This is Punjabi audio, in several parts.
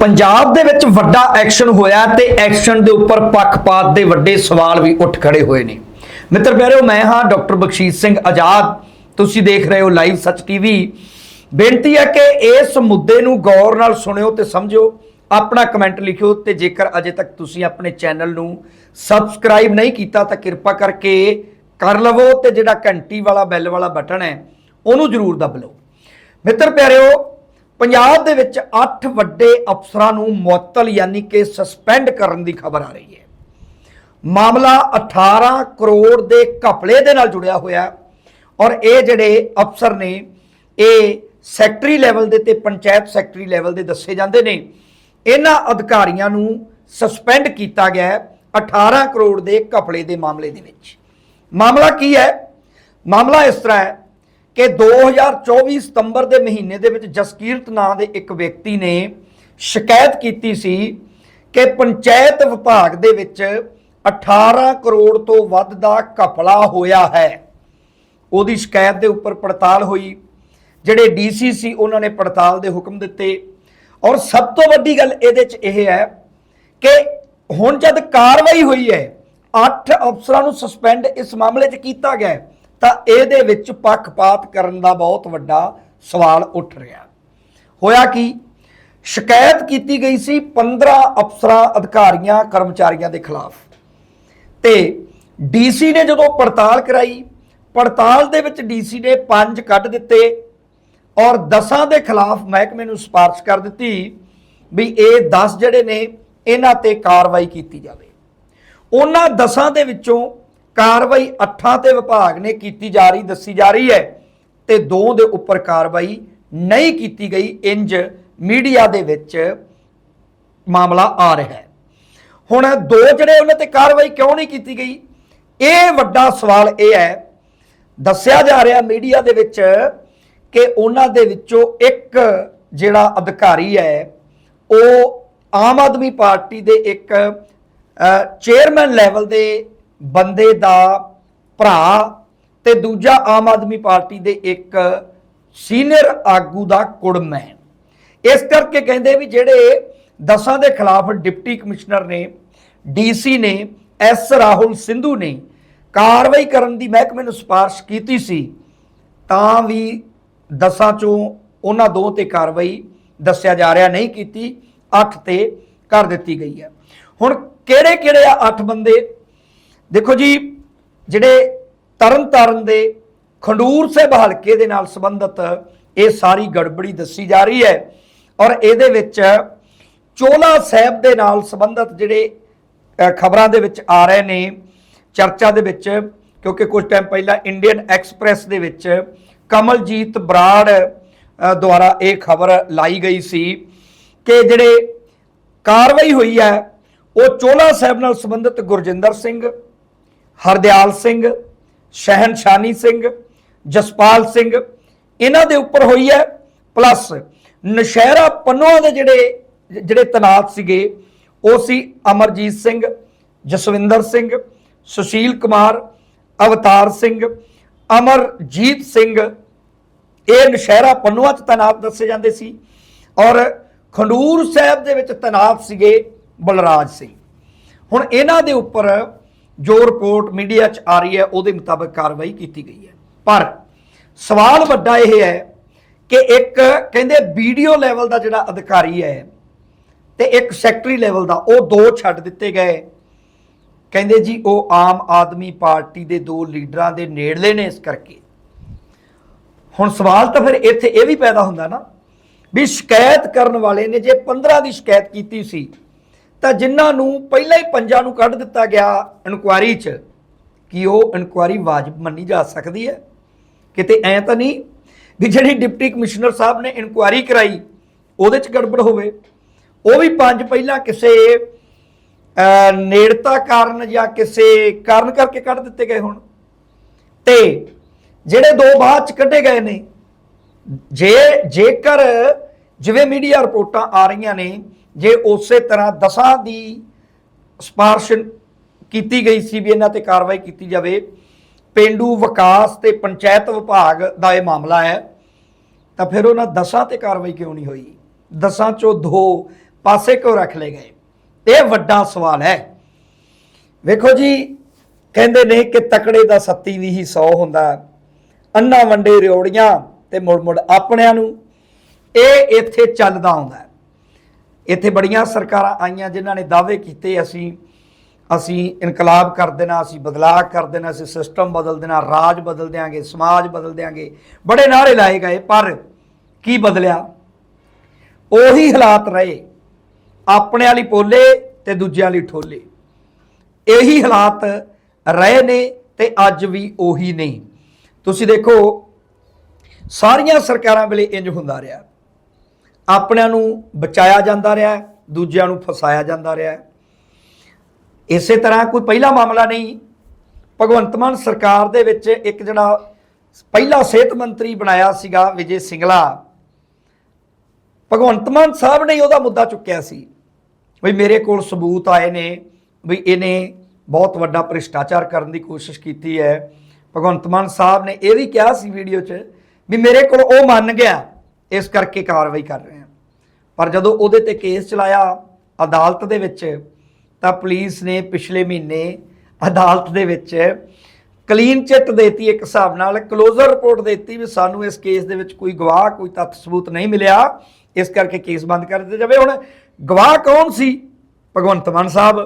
ਪੰਜਾਬ ਦੇ ਵਿੱਚ ਵੱਡਾ ਐਕਸ਼ਨ ਹੋਇਆ ਤੇ ਐਕਸ਼ਨ ਦੇ ਉੱਪਰ ਪੱਖਪਾਤ ਦੇ ਵੱਡੇ ਸਵਾਲ ਵੀ ਉੱਠ ਖੜੇ ਹੋਏ ਨੇ। ਮਿੱਤਰ ਪਿਆਰਿਓ, ਮੈਂ ਹਾਂ ਡਾਕਟਰ ਬਖਸ਼ੀਸ਼ ਸਿੰਘ ਆਜ਼ਾਦ। ਤੁਸੀਂ ਦੇਖ ਰਹੇ ਹੋ ਲਾਈਵ ਸੱਚ ਟੀਵੀ। ਬੇਨਤੀ ਹੈ ਕਿ ਇਸ ਮੁੱਦੇ ਨੂੰ ਗੌਰ ਨਾਲ ਸੁਣਿਓ ਤੇ ਸਮਝਿਓ, ਆਪਣਾ ਕਮੈਂਟ ਲਿਖਿਓ ਤੇ ਜੇਕਰ ਅਜੇ ਤੱਕ ਤੁਸੀਂ ਆਪਣੇ ਚੈਨਲ ਨੂੰ ਸਬਸਕ੍ਰਾਈਬ ਨਹੀਂ ਕੀਤਾ ਤਾਂ ਕਿਰਪਾ ਕਰਕੇ ਕਰ ਲਵੋ ਤੇ ਜਿਹੜਾ ਘੰਟੀ ਵਾਲਾ ਬੈਲ ਵਾਲਾ ਬਟਨ ਹੈ, ਉਹਨੂੰ ਜ਼ਰੂਰ ਦਬ ਲਓ। ਮਿੱਤਰ ਪਿਆਰਿਓ ਪੰਜਾਬ ਦੇ ਵਿੱਚ 8 ਵੱਡੇ ਅਫਸਰਾਂ ਨੂੰ ਮੁਅੱਤਲ ਯਾਨੀ ਕਿ ਸਸਪੈਂਡ ਕਰਨ ਦੀ ਖਬਰ ਆ ਰਹੀ ਹੈ। ਮਾਮਲਾ 18 ਕਰੋੜ ਦੇ ਘਪਲੇ ਦੇ ਨਾਲ ਜੁੜਿਆ ਹੋਇਆ ਔਰ ਇਹ ਜਿਹੜੇ ਅਫਸਰ ਨੇ, ਇਹ ਸੈਕਟਰੀ ਲੈਵਲ ਦੇ ਤੇ ਪੰਚਾਇਤ ਸੈਕਟਰੀ ਲੈਵਲ ਦੇ ਦੱਸੇ ਜਾਂਦੇ ਨੇ। ਇਹਨਾਂ ਅਧਿਕਾਰੀਆਂ ਨੂੰ ਸਸਪੈਂਡ ਕੀਤਾ ਗਿਆ ਹੈ 18 ਕਰੋੜ ਦੇ ਘਪਲੇ ਦੇ ਮਾਮਲੇ ਦੇ ਵਿੱਚ। ਮਾਮਲਾ ਕੀ ਹੈ? ਮਾਮਲਾ ਇਸ ਤਰ੍ਹਾਂ ਹੈ ਕਿ 2024 ਸਤੰਬਰ ਦੇ ਮਹੀਨੇ ਦੇ ਵਿੱਚ ਜਸਕੀਰਤ ਨਾਂ ਦੇ ਇੱਕ ਵਿਅਕਤੀ ਨੇ ਸ਼ਿਕਾਇਤ ਕੀਤੀ ਸੀ ਕਿ ਪੰਚਾਇਤ ਵਿਭਾਗ ਦੇ ਵਿੱਚ 18 ਕਰੋੜ ਤੋਂ ਵੱਧ ਦਾ ਘਪਲਾ ਹੋਇਆ ਹੈ। ਉਹਦੀ ਸ਼ਿਕਾਇਤ ਦੇ ਉੱਪਰ ਪੜਤਾਲ ਹੋਈ। ਜਿਹੜੇ ਡੀਸੀ ਸੀ ਉਹਨਾਂ ਨੇ ਪੜਤਾਲ ਦੇ ਹੁਕਮ ਦਿੱਤੇ। ਔਰ ਸਭ ਤੋਂ ਵੱਡੀ ਗੱਲ ਇਹਦੇ 'ਚ ਇਹ ਹੈ ਕਿ ਹੁਣ ਜਦ ਕਾਰਵਾਈ ਹੋਈ ਹੈ 8 ਅਫਸਰਾਂ ਨੂੰ ਸਸਪੈਂਡ ਇਸ ਮਾਮਲੇ 'ਚ ਕੀਤਾ ਗਿਆ ਹੈ, ਤਾਂ ਇਹਦੇ ਵਿੱਚ ਪੱਖਪਾਤ ਕਰਨ ਦਾ ਬਹੁਤ ਵੱਡਾ ਸਵਾਲ ਉੱਠ ਰਿਹਾ। ਹੋਇਆ ਕਿ? ਸ਼ਿਕਾਇਤ ਕੀਤੀ ਗਈ ਸੀ 15 ਅਫਸਰਾਂ, ਅਧਿਕਾਰੀਆਂ, ਕਰਮਚਾਰੀਆਂ ਦੇ ਖਿਲਾਫ। ਤੇ ਡੀਸੀ ਨੇ ਜਦੋਂ ਪੜਤਾਲ ਕਰਾਈ, ਪੜਤਾਲ ਦੇ ਵਿੱਚ ਡੀਸੀ ਨੇ 5 ਕੱਢ ਦਿੱਤੇ ਔਰ 10 ਦੇ ਖਿਲਾਫ ਮਹਿਕਮੇ ਨੂੰ ਸਿਫਾਰਿਸ਼ ਕਰ ਦਿੱਤੀ ਵੀ ਇਹ 10 ਜਿਹੜੇ ਨੇ, ਇਹਨਾਂ ਤੇ ਕਾਰਵਾਈ ਕੀਤੀ ਜਾਵੇ। ਉਹਨਾਂ 10 ਦੇ ਵਿੱਚੋਂ ਕਾਰਵਾਈ ਅੱਠਾਂ ਤੇ ਵਿਭਾਗ ਨੇ ਕੀਤੀ ਜਾ ਰਹੀ, ਦੱਸੀ ਜਾ ਰਹੀ ਹੈ ਤੇ ਦੋ ਦੇ ਉੱਪਰ ਕਾਰਵਾਈ ਨਹੀਂ ਕੀਤੀ ਗਈ, ਇੰਜ ਮੀਡੀਆ ਦੇ ਵਿੱਚ ਮਾਮਲਾ ਆ ਰਿਹਾ ਹੈ। ਹੁਣ ਦੋ ਜਿਹੜੇ ਉਹਨਾਂ ਤੇ ਕਾਰਵਾਈ ਕਿਉਂ ਨਹੀਂ ਕੀਤੀ ਗਈ? ਇਹ ਵੱਡਾ ਸਵਾਲ ਇਹ ਹੈ, ਦੱਸਿਆ ਜਾ ਰਿਹਾ ਮੀਡੀਆ ਦੇ ਵਿੱਚ ਕਿ ਉਹਨਾਂ ਦੇ ਵਿੱਚੋਂ ਇੱਕ ਜਿਹੜਾ ਅਧਿਕਾਰੀ ਹੈ, ਉਹ ਆਮ ਆਦਮੀ ਪਾਰਟੀ ਦੇ ਇੱਕ ਚੇਅਰਮੈਨ ਲੈਵਲ ਦੇ ਬੰਦੇ ਦਾ ਭਰਾ ਤੇ ਦੂਜਾ ਆਮ ਆਦਮੀ ਪਾਰਟੀ ਦੇ ਇੱਕ ਸੀਨੀਅਰ ਆਗੂ ਦਾ ਕੁੜਮ ਹੈ ਇਸ ਕਰਕੇ ਕਹਿੰਦੇ ਵੀ ਜਿਹੜੇ ਦਸਾਂ ਦੇ ਖਿਲਾਫ ਡਿਪਟੀ ਕਮਿਸ਼ਨਰ ਨੇ, ਡੀਸੀ ਨੇ, ਐਸ ਰਾਹੁਲ ਸਿੰਧੂ ਨੇ ਕਾਰਵਾਈ ਕਰਨ ਦੀ ਮਹਿਕਮੇ ਨੂੰ ਸਿਫਾਰਿਸ਼ ਕੀਤੀ ਸੀ, ਤਾਂ ਵੀ ਦਸਾਂ ਚੋਂ ਉਹਨਾਂ ਦੋ ਤੇ ਕਾਰਵਾਈ ਦੱਸਿਆ ਜਾ ਰਿਹਾ ਨਹੀਂ ਕੀਤੀ 8 ਤੇ ਕਰ ਦਿੱਤੀ ਗਈ ਹੈ। ਹੁਣ ਕਿਹੜੇ ਕਿਹੜੇ ਆ 8 ਬੰਦੇ? ਦੇਖੋ ਜੀ, ਜਿਹੜੇ ਤਰਨ ਤਾਰਨ ਦੇ ਖੰਡੂਰ ਸਾਹਿਬ ਹਲਕੇ ਦੇ ਨਾਲ ਸੰਬੰਧਿਤ ਇਹ ਸਾਰੀ ਗੜਬੜੀ ਦੱਸੀ ਜਾ ਰਹੀ ਹੈ ਔਰ ਇਹਦੇ ਵਿੱਚ ਚੋਲਾ ਸਾਹਿਬ ਦੇ ਨਾਲ ਸੰਬੰਧਿਤ ਜਿਹੜੇ ਖਬਰਾਂ ਦੇ ਵਿੱਚ ਆ ਰਹੇ ਨੇ, ਚਰਚਾ ਦੇ ਵਿੱਚ, ਕਿਉਂਕਿ ਕੁਝ ਟਾਈਮ ਪਹਿਲਾਂ ਇੰਡੀਅਨ ਐਕਸਪ੍ਰੈਸ ਦੇ ਵਿੱਚ ਕਮਲਜੀਤ ਬਰਾੜ ਦੁਆਰਾ ਇਹ ਖਬਰ ਲਾਈ ਗਈ ਸੀ ਕਿ ਜਿਹੜੇ ਕਾਰਵਾਈ ਹੋਈ ਹੈ, ਉਹ ਚੋਲਾ ਸਾਹਿਬ ਨਾਲ ਸੰਬੰਧਿਤ ਗੁਰਜਿੰਦਰ ਸਿੰਘ ਹਰਦਿਆਲ ਸਿੰਘ, ਸ਼ਹਿਨਸ਼ਾਨੀ ਸਿੰਘ, ਜਸਪਾਲ ਸਿੰਘ, ਇਹਨਾਂ ਦੇ ਉੱਪਰ ਹੋਈ ਹੈ। ਪਲੱਸ ਨਸ਼ਹਿਰਾ ਪੰਨੋਆਂ ਦੇ ਜਿਹੜੇ ਜਿਹੜੇ ਤਨਾਤ ਸੀਗੇ, ਉਹ ਸੀ ਅਮਰਜੀਤ ਸਿੰਘ, ਜਸਵਿੰਦਰ ਸਿੰਘ, ਸੁਸ਼ੀਲ ਕੁਮਾਰ, ਅਵਤਾਰ ਸਿੰਘ, ਅਮਰਜੀਤ ਸਿੰਘ। ਇਹ ਨਸ਼ਹਿਰਾ ਪੰਨੋਆਂ ਚ ਤਨਾਤ ਦੱਸੇ ਜਾਂਦੇ ਸੀ ਔਰ ਖੰਡੂਰ ਸਾਹਿਬ ਦੇ ਵਿੱਚ ਤਨਾਤ ਸੀਗੇ ਬਲਰਾਜ ਸਿੰਘ। ਹੁਣ ਇਹਨਾਂ ਦੇ ਉੱਪਰ ਜੋ ਰਿਪੋਰਟ ਮੀਡੀਆ 'ਚ ਆ ਰਹੀ ਹੈ, ਉਹਦੇ ਮੁਤਾਬਕ ਕਾਰਵਾਈ ਕੀਤੀ ਗਈ ਹੈ। ਪਰ ਸਵਾਲ ਵੱਡਾ ਇਹ ਹੈ ਕਿ ਇੱਕ ਕਹਿੰਦੇ ਵੀਡੀਓ ਲੈਵਲ ਦਾ ਜਿਹੜਾ ਅਧਿਕਾਰੀ ਹੈ ਤੇ ਇੱਕ ਸੈਕਟਰੀ ਲੈਵਲ ਦਾ, ਉਹ ਦੋ ਛੱਡ ਦਿੱਤੇ ਗਏ। ਕਹਿੰਦੇ ਜੀ, ਉਹ ਆਮ ਆਦਮੀ ਪਾਰਟੀ ਦੇ ਦੋ ਲੀਡਰਾਂ ਦੇ ਨੇੜਲੇ ਨੇ ਇਸ ਕਰਕੇ। ਹੁਣ ਸਵਾਲ ਤਾਂ ਫਿਰ ਇੱਥੇ ਇਹ ਵੀ ਪੈਦਾ ਹੁੰਦਾ ਨਾ ਵੀ ਸ਼ਿਕਾਇਤ ਕਰਨ ਵਾਲੇ ਨੇ, ਜੇ 15 ਦੀ ਸ਼ਿਕਾਇਤ ਕੀਤੀ ਸੀ ਤਾਂ ਜਿਨ੍ਹਾਂ ਨੂੰ ਪਹਿਲਾਂ ਹੀ ਪੰਜਾਂ ਨੂੰ ਕੱਢ ਦਿੱਤਾ ਗਿਆ ਇਨਕੁਆਰੀ 'ਚ, ਕਿ ਉਹ ਇਨਕੁਆਰੀ ਵਾਜਬ ਮੰਨੀ ਜਾ ਸਕਦੀ ਹੈ? ਕਿਤੇ ਐ ਤਾਂ ਨਹੀਂ ਵੀ ਜਿਹੜੀ ਡਿਪਟੀ ਕਮਿਸ਼ਨਰ ਸਾਹਿਬ ਨੇ ਇਨਕੁਆਰੀ ਕਰਾਈ, ਉਹਦੇ 'ਚ ਗੜਬੜ ਹੋਵੇ? ਉਹ ਵੀ ਪੰਜ ਪਹਿਲਾਂ ਕਿਸੇ ਨੇੜਤਾ ਕਾਰਨ ਜਾਂ ਕਿਸੇ ਕਾਰਨ ਕਰਕੇ ਕੱਢ ਦਿੱਤੇ ਗਏ ਹੁਣ? ਤੇ ਜਿਹੜੇ ਦੋ ਬਾਅਦ ਚ ਕੱਢੇ ਗਏ ਨੇ, ਜੇ ਜੇਕਰ ਜਿਵੇਂ ਮੀਡੀਆ ਰਿਪੋਰਟਾਂ ਆ ਰਹੀਆਂ ਨੇ ਜੇ ਉਸੇ ਤਰ੍ਹਾਂ ਦਸਾਂ ਦੀ ਸਪਾਰਸ਼ ਕੀਤੀ ਗਈ ਸੀ ਵੀ ਇਹਨਾਂ ਤੇ ਕਾਰਵਾਈ ਕੀਤੀ ਜਾਵੇ, ਪਿੰਡੂ ਵਿਕਾਸ ਤੇ ਪੰਚਾਇਤ ਵਿਭਾਗ ਦਾ ਇਹ ਮਾਮਲਾ ਹੈ, ਤਾਂ ਫਿਰ ਉਹਨਾਂ ਦਸਾਂ ਤੇ ਕਾਰਵਾਈ ਕਿਉਂ ਨਹੀਂ ਹੋਈ? ਦਸਾਂ ਚੋਂ ਦੋ ਪਾਸੇ ਕਿਉਂ ਰੱਖ ਲਏ ਗਏ? ਇਹ ਵੱਡਾ ਸਵਾਲ ਹੈ। ਵੇਖੋ ਜੀ, ਕਹਿੰਦੇ ਨੇ ਕਿ ਤਕੜੇ ਦਾ ਸੱਤੀ ਵੀ ਹੀ 100 ਹੁੰਦਾ, ਅੰਨਾ ਵੰਡੇ ਰਿਓੜੀਆਂ ਤੇ ਮੁੜ ਮੁੜ ਆਪਣਿਆਂ ਨੂੰ, ਇਹ ਇੱਥੇ ਚੱਲਦਾ ਆਉਂਦਾ ਇੱਥੇ ਬੜੀਆਂ ਸਰਕਾਰਾਂ ਆਈਆਂ ਜਿਨ੍ਹਾਂ ਨੇ ਦਾਅਵੇ ਕੀਤੇ, ਅਸੀਂ ਅਸੀਂ ਇਨਕਲਾਬ ਕਰ ਦੇਣਾ, ਅਸੀਂ ਬਦਲਾਅ ਕਰ ਦੇਣਾ, ਅਸੀਂ ਸਿਸਟਮ ਬਦਲ ਦੇਣਾ, ਰਾਜ ਬਦਲ ਦਿਆਂਗੇ, ਸਮਾਜ ਬਦਲ ਦਿਆਂਗੇ। ਬੜੇ ਨਾਰੇ ਲਾਏ ਗਏ, ਪਰ ਕੀ ਬਦਲਿਆ? ਉਹੀ ਹਾਲਾਤ ਰਹੇ। ਆਪਣੇ ਵਾਲੀ ਪੋਲੇ ਤੇ ਦੂਜਿਆਂ ਲਈ ਠੋਲੇ। ਇਹੀ ਹਾਲਾਤ ਰਹੇ ਨੇ ਤੇ ਅੱਜ ਵੀ ਉਹੀ ਨਹੀਂ ਤੁਸੀਂ ਦੇਖੋ, ਸਾਰੀਆਂ ਸਰਕਾਰਾਂ ਵੇਲੇ ਇੰਜ ਹੁੰਦਾ ਰਿਹਾ। ਆਪਣਿਆਂ ਨੂੰ ਬਚਾਇਆ ਜਾਂਦਾ ਰਿਹਾ ਦੂਜਿਆਂ ਨੂੰ ਫਸਾਇਆ ਜਾਂਦਾ ਰਿਹਾ ਇਸੇ ਤਰ੍ਹਾਂ ਕੋਈ ਪਹਿਲਾ ਮਾਮਲਾ ਨਹੀਂ, ਭਗਵੰਤ ਮਾਨ ਸਰਕਾਰ ਦੇ ਵਿੱਚ ਇੱਕ ਜਿਹੜਾ ਪਹਿਲਾ ਸਿਹਤ ਮੰਤਰੀ ਬਣਾਇਆ ਸੀਗਾ, ਵਿਜੇ ਸਿੰਗਲਾ। ਭਗਵੰਤ ਮਾਨ ਸਾਹਿਬ ਨੇ ਉਹਦਾ ਮੁੱਦਾ ਚੁੱਕਿਆ ਸੀ, ਵੀ ਮੇਰੇ ਕੋਲ ਸਬੂਤ ਆਏ ਨੇ, ਵੀ ਇਹਨੇ ਬਹੁਤ ਵੱਡਾ ਭ੍ਰਿਸ਼ਟਾਚਾਰ ਕਰਨ ਦੀ ਕੋਸ਼ਿਸ਼ ਕੀਤੀ ਹੈ। ਭਗਵੰਤ ਮਾਨ ਸਾਹਿਬ ਨੇ ਇਹ ਵੀ ਕਿਹਾ ਸੀ ਵੀਡੀਓ 'ਚ, ਵੀ ਮੇਰੇ ਕੋਲ ਉਹ ਮੰਨ ਗਿਆ। ਇਸ ਕਰਕੇ ਕਾਰਵਾਈ ਕਰ ਰਹੇ ਹਾਂ। ਪਰ ਜਦੋਂ ਉਹਦੇ ਤੇ ਕੇਸ ਚਲਾਇਆ ਅਦਾਲਤ ਦੇ ਵਿੱਚ, ਤਾਂ ਪੁਲਿਸ ਨੇ ਪਿਛਲੇ ਮਹੀਨੇ ਅਦਾਲਤ ਦੇ ਵਿੱਚ ਕਲੀਨ ਚਿੱਟ ਦੇਤੀ ਇੱਕ ਹਿਸਾਬ ਨਾਲ, ਕਲੋਜ਼ਰ ਰਿਪੋਰਟ ਦੇਤੀ ਵੀ ਸਾਨੂੰ ਇਸ ਕੇਸ ਦੇ ਵਿੱਚ ਕੋਈ ਗਵਾਹ, ਕੋਈ ਤੱਥ ਸਬੂਤ ਨਹੀਂ ਮਿਲਿਆ। ਇਸ ਕਰਕੇ ਕੇਸ ਬੰਦ ਕਰ ਦਿੱਤਾ ਜਾਵੇ। ਹੁਣ ਗਵਾਹ ਕੌਣ ਸੀ? ਭਗਵੰਤ ਮਾਨ ਸਾਹਿਬ।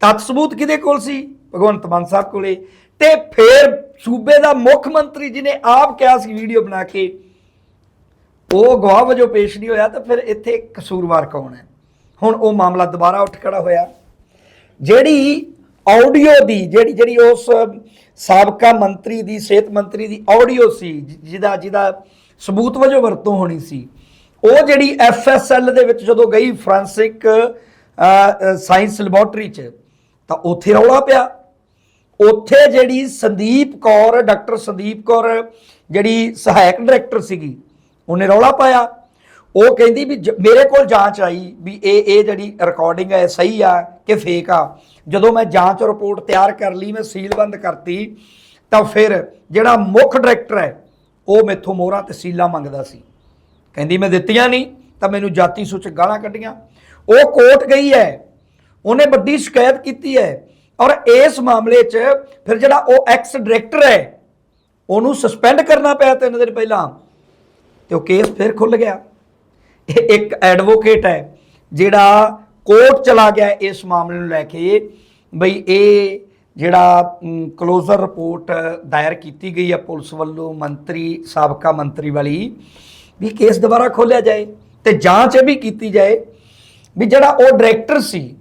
ਤੱਥ ਸਬੂਤ ਕਿਹਦੇ ਕੋਲ ਸੀ? ਭਗਵੰਤ ਮਾਨ ਸਾਹਿਬ ਕੋਲੇ। ਤੇ ਫਿਰ ਸੂਬੇ ਦਾ ਮੁੱਖ ਮੰਤਰੀ ਜਿਹਨੇ ਆਪ ਕਿਹਾ ਸੀ, ਵੀਡੀਓ ਬਣਾ ਕੇ ਉਹ ਗਵਾਹ ਵਜੋਂ ਪੇਸ਼ ਨਹੀਂ ਹੋਇਆ ਤਾਂ ਫਿਰ ਇੱਥੇ ਕਸੂਰਵਾਰ ਕੌਣ ਹੈ? ਹੁਣ ਉਹ ਮਾਮਲਾ ਦੁਬਾਰਾ ਉੱਠ ਖੜਾ ਹੋਇਆ। ਜਿਹੜੀ ਆਡੀਓ ਦੀ, ਜਿਹੜੀ ਜਿਹੜੀ ਉਸ ਸਾਬਕਾ ਮੰਤਰੀ ਦੀ, ਸਿਹਤ ਮੰਤਰੀ ਦੀ ਆਡੀਓ ਸੀ ਜਿਹਦਾ ਜਿਹਦਾ ਸਬੂਤ ਵਜੋਂ ਵਰਤੋਂ ਹੋਣੀ ਸੀ, ਉਹ ਜਿਹੜੀ ਐਫਐਸਐਲ ਦੇ ਵਿੱਚ ਜਦੋਂ ਗਈ ਫ੍ਰਾਂਸਿਕ ਸਾਇੰਸ ਲੈਬੋਰਟਰੀ 'ਚ, ਤਾਂ ਉੱਥੇ ਰੌਲਾ ਪਿਆ। ਉੱਥੇ ਜਿਹੜੀ ਸੰਦੀਪ ਕੌਰ, ਡਾਕਟਰ ਸੰਦੀਪ ਕੌਰ, ਜਿਹੜੀ ਸਹਾਇਕ ਡਾਇਰੈਕਟਰ ਸੀਗੀ ਉਹਨੇ ਰੌਲਾ ਪਾਇਆ। ਉਹ ਕਹਿੰਦੀ ਵੀ ਜ- ਮੇਰੇ ਕੋਲ ਜਾਂਚ ਆਈ ਵੀ ਇਹ ਇਹ ਜਿਹੜੀ ਰਿਕਾਰਡਿੰਗ ਹੈ ਸਹੀ ਆ ਕਿ ਫੇਕ ਆ। ਜਦੋਂ ਮੈਂ ਜਾਂਚ ਰਿਪੋਰਟ ਤਿਆਰ ਕਰ ਲਈ, ਮੈਂ ਸੀਲਬੰਦ ਕਰਤੀ, ਤਾਂ ਫਿਰ ਜਿਹੜਾ ਮੁੱਖ ਡਾਇਰੈਕਟਰ ਹੈ, ਉਹ ਮੈਥੋਂ ਮੋਹਰਾਂ ਤੇ ਸੀਲਾਂ ਮੰਗਦਾ ਸੀ। ਕਹਿੰਦੀ, ਮੈਂ ਦਿੱਤੀਆਂ ਨਹੀਂ, ਤਾਂ ਮੈਨੂੰ ਜਾਤੀ ਸੂਚਕ ਗਾਲਾਂ ਕੱਢੀਆਂ। ਉਹ ਕੋਰਟ ਗਈ ਹੈ। ਉਹਨੇ ਵੱਡੀ ਸ਼ਿਕਾਇਤ ਕੀਤੀ ਹੈ। ਔਰ ਇਸ ਮਾਮਲੇ 'ਚ ਫਿਰ ਜਿਹੜਾ ਉਹ ਐਕਸ ਡਾਇਰੈਕਟਰ ਹੈ, ਉਹਨੂੰ ਸਸਪੈਂਡ ਕਰਨਾ ਪਿਆ ਤਿੰਨ ਦਿਨ ਪਹਿਲਾਂ। ਤੇ ਉਹ ਕੇਸ ਫਿਰ ਖੁੱਲ ਗਿਆ। ਇਹ ਇੱਕ ਐਡਵੋਕੇਟ ਹੈ, ਜਿਹੜਾ ਕੋਰਟ ਚਲਾ ਗਿਆ ਇਸ ਮਾਮਲੇ ਨੂੰ ਲੈ ਕੇ। ਬਈ ਇਹ ਜਿਹੜਾ ਕਲੋਜ਼ਰ ਰਿਪੋਰਟ ਦਾਇਰ ਕੀਤੀ ਗਈ ਹੈ ਪੁਲਿਸ ਵੱਲੋਂ ਮੰਤਰੀ, ਸਾਬਕਾ ਮੰਤਰੀ ਵਾਲੀ, ਵੀ ਕੇਸ ਦੁਬਾਰਾ ਖੋਲਿਆ ਜਾਏ ਤੇ ਜਾਂਚ ਇਹ ਵੀ ਕੀਤੀ ਜਾਏ ਵੀ ਜਿਹੜਾ ਉਹ ਡਾਇਰੈਕਟਰ ਸੀ,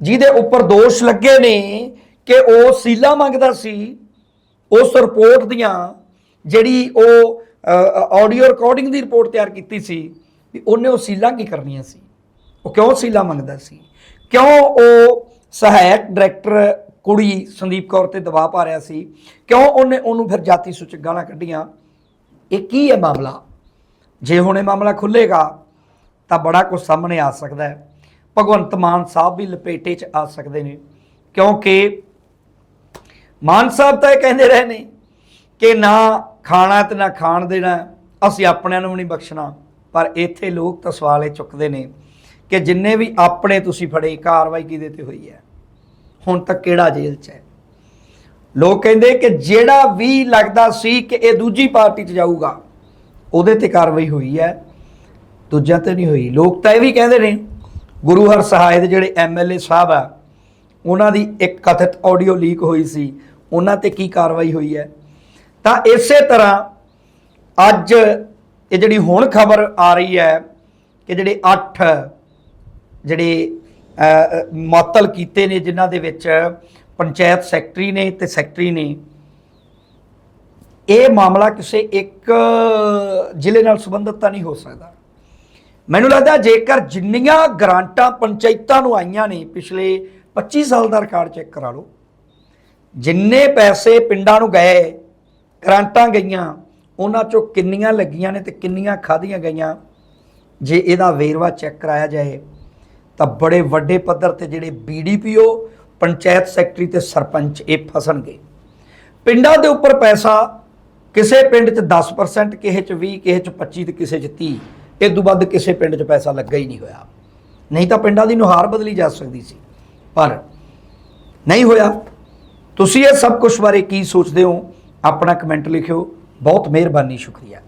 ਜਿਹਦੇ ਉੱਪਰ ਦੋਸ਼ ਲੱਗੇ ਨੇ ਕਿ ਉਹ ਸੀਲਾ ਮੰਗਦਾ ਸੀ, ਉਸ ਰਿਪੋਰਟ ਦੀਆਂ ਜਿਹੜੀ ਉਹ ਆਡੀਓ ਰਿਕਾਰਡਿੰਗ ਦੀ ਰਿਪੋਰਟ ਤਿਆਰ ਕੀਤੀ ਸੀ ਵੀ ਉਹਨੇ ਉਹ ਸੀਲਾਂ ਕੀ ਕਰਨੀਆਂ ਸੀ? ਉਹ ਕਿਉਂ ਸੀਲਾਂ ਮੰਗਦਾ ਸੀ? ਕਿਉਂ ਉਹ ਸਹਾਇਕ ਡਾਇਰੈਕਟਰ ਕੁੜੀ ਸੰਦੀਪ ਕੌਰ ਤੇ ਦਬਾਅ ਪਾ ਰਿਹਾ ਸੀ? ਕਿਉਂ ਉਹਨੇ ਉਹਨੂੰ ਫਿਰ ਜਾਤੀ ਸੂਚਕ ਗਾਲਾਂ ਕੱਢੀਆਂ? ਇਹ ਕੀ ਹੈ ਮਾਮਲਾ? ਜੇ ਹੁਣ ਇਹ ਮਾਮਲਾ ਖੁੱਲੇਗਾ ਤਾਂ ਬੜਾ ਕੁਝ ਸਾਹਮਣੇ ਆ ਸਕਦਾ ਹੈ। ਭਗਵੰਤ ਮਾਨ ਸਾਹਿਬ ਵੀ ਲਪੇਟੇ 'ਚ ਆ ਸਕਦੇ ਨੇ, ਕਿਉਂਕਿ ਮਾਨ ਸਾਹਿਬ ਤਾਂ ਇਹ ਕਹਿੰਦੇ ਰਹੇ ਨੇ ਕਿ ਨਾ ਖਾਣਾ ਤੇ ਨਾ ਖਾਣ ਦੇਣਾ, ਅਸੀਂ ਆਪਣਿਆਂ ਨੂੰ ਵੀ ਨਹੀਂ ਬਖਸ਼ਣਾ। ਪਰ ਇੱਥੇ ਲੋਕ ਤਾਂ ਸਵਾਲ ਇਹ ਚੁੱਕਦੇ ਨੇ ਕਿ ਜਿੰਨੇ ਵੀ ਆਪਣੇ ਤੁਸੀਂ ਫੜੇ, ਕਾਰਵਾਈ ਕਿਹਦੇ ਤੇ ਹੋਈ ਹੈ? ਹੁਣ ਤੱਕ ਕਿਹੜਾ ਜੇਲ੍ਹ 'ਚ ਹੈ? ਲੋਕ ਕਹਿੰਦੇ ਕਿ ਜਿਹੜਾ ਵੀ ਲੱਗਦਾ ਸੀ ਕਿ ਇਹ ਦੂਜੀ ਪਾਰਟੀ 'ਚ ਜਾਊਗਾ, ਉਹਦੇ ਤੇ ਕਾਰਵਾਈ ਹੋਈ ਹੈ। ਦੂਜਿਆਂ ਤੇ ਨਹੀਂ ਹੋਈ। ਲੋਕ ਤਾਂ ਇਹ ਵੀ ਕਹਿੰਦੇ ਨੇ, ਗੁਰੂ ਹਰ ਸਹਾਇ ਦੇ ਜਿਹੜੇ ਐਮਐਲਏ ਸਾਹਿਬ ਆ, ਉਹਨਾਂ ਦੀ ਇੱਕ ਕਥਿਤ ਆਡੀਓ ਲੀਕ ਹੋਈ ਸੀ, ਉਹਨਾਂ ਤੇ ਕੀ ਕਾਰਵਾਈ ਹੋਈ ਹੈ? ਤਾਂ ਇਸੇ ਤਰ੍ਹਾਂ ਅੱਜ ਇਹ ਜਿਹੜੀ ਹੁਣ ਖਬਰ ਆ ਰਹੀ ਹੈ ਕਿ ਜਿਹੜੇ 8 ਜਿਹੜੇ ਅ, ਮੁਅੱਤਲ ਕੀਤੇ ਨੇ ਜਿਨ੍ਹਾਂ ਦੇ ਵਿੱਚ ਪੰਚਾਇਤ ਸੈਕਟਰੀ ਨੇ ਤੇ ਸੈਕਟਰੀ ਨੇ ਇਹ ਮਾਮਲਾ ਕਿਸੇ ਇੱਕ ਜ਼ਿਲ੍ਹੇ ਨਾਲ ਸੰਬੰਧਿਤ ਤਾਂ ਨਹੀਂ ਹੋ ਸਕਦਾ। ਮੈਨੂੰ ਲੱਗਦਾ ਜੇਕਰ ਜਿੰਨੀਆਂ ਗ੍ਰਾਂਟਾਂ ਪੰਚਾਇਤਾਂ ਨੂੰ ਆਈਆਂ ਨੇ ਪਿਛਲੇ 25 ਸਾਲ ਦਾ ਰਿਕਾਰਡ ਚੈੱਕ ਕਰਾ ਲਓ ਜਿੰਨੇ ਪੈਸੇ ਪਿੰਡਾਂ ਨੂੰ ਗਏ ਗ੍ਰਾਂਟਾਂ ਗਈਆਂ, ਉਹਨਾਂ ਚੋਂ ਕਿੰਨੀਆਂ ਲੱਗੀਆਂ ਨੇ ਤੇ ਕਿੰਨੀਆਂ ਖਾਧੀਆਂ ਗਈਆਂ? ਜੇ ਇਹਦਾ ਵੇਰਵਾ ਚੈੱਕ ਕਰਾਇਆ ਜਾਏ, ਤਾਂ ਬੜੇ ਵੱਡੇ ਪੱਧਰ ਤੇ ਜਿਹੜੇ ਬੀਡੀਪੀਓ ਪੰਚਾਇਤ ਸੈਕਟਰੀ ਤੇ ਸਰਪੰਚ ਇਹ ਫਸਣਗੇ। ਪਿੰਡਾਂ ਦੇ ਉੱਪਰ ਪੈਸਾ, ਕਿਸੇ ਪਿੰਡ 'ਚ 10% ਕਿਸੇ 'ਚ 20 ਕਿਸੇ 'ਚ 25 ਤੇ ਕਿਸੇ 'ਚ 30 ਇਹ ਤੋਂ ਵੱਧ ਕਿਸੇ ਪਿੰਡ 'ਚ ਪੈਸਾ ਲੱਗਾ ਹੀ ਨਹੀਂ ਹੋਇਆ। ਨਹੀਂ ਤਾਂ ਪਿੰਡਾਂ ਦੀ ਨੁਹਾਰ ਬਦਲੀ ਜਾ ਸਕਦੀ ਸੀ। ਪਰ ਨਹੀਂ ਹੋਇਆ। ਤੁਸੀਂ ਇਹ ਸਭ ਕੁਝ ਬਾਰੇ ਕੀ ਸੋਚਦੇ ਹੋ? ਆਪਣਾ ਕਮੈਂਟ ਲਿਖਿਓ। ਬਹੁਤ ਮਿਹਰਬਾਨੀ ਸ਼ੁਕਰੀਆ।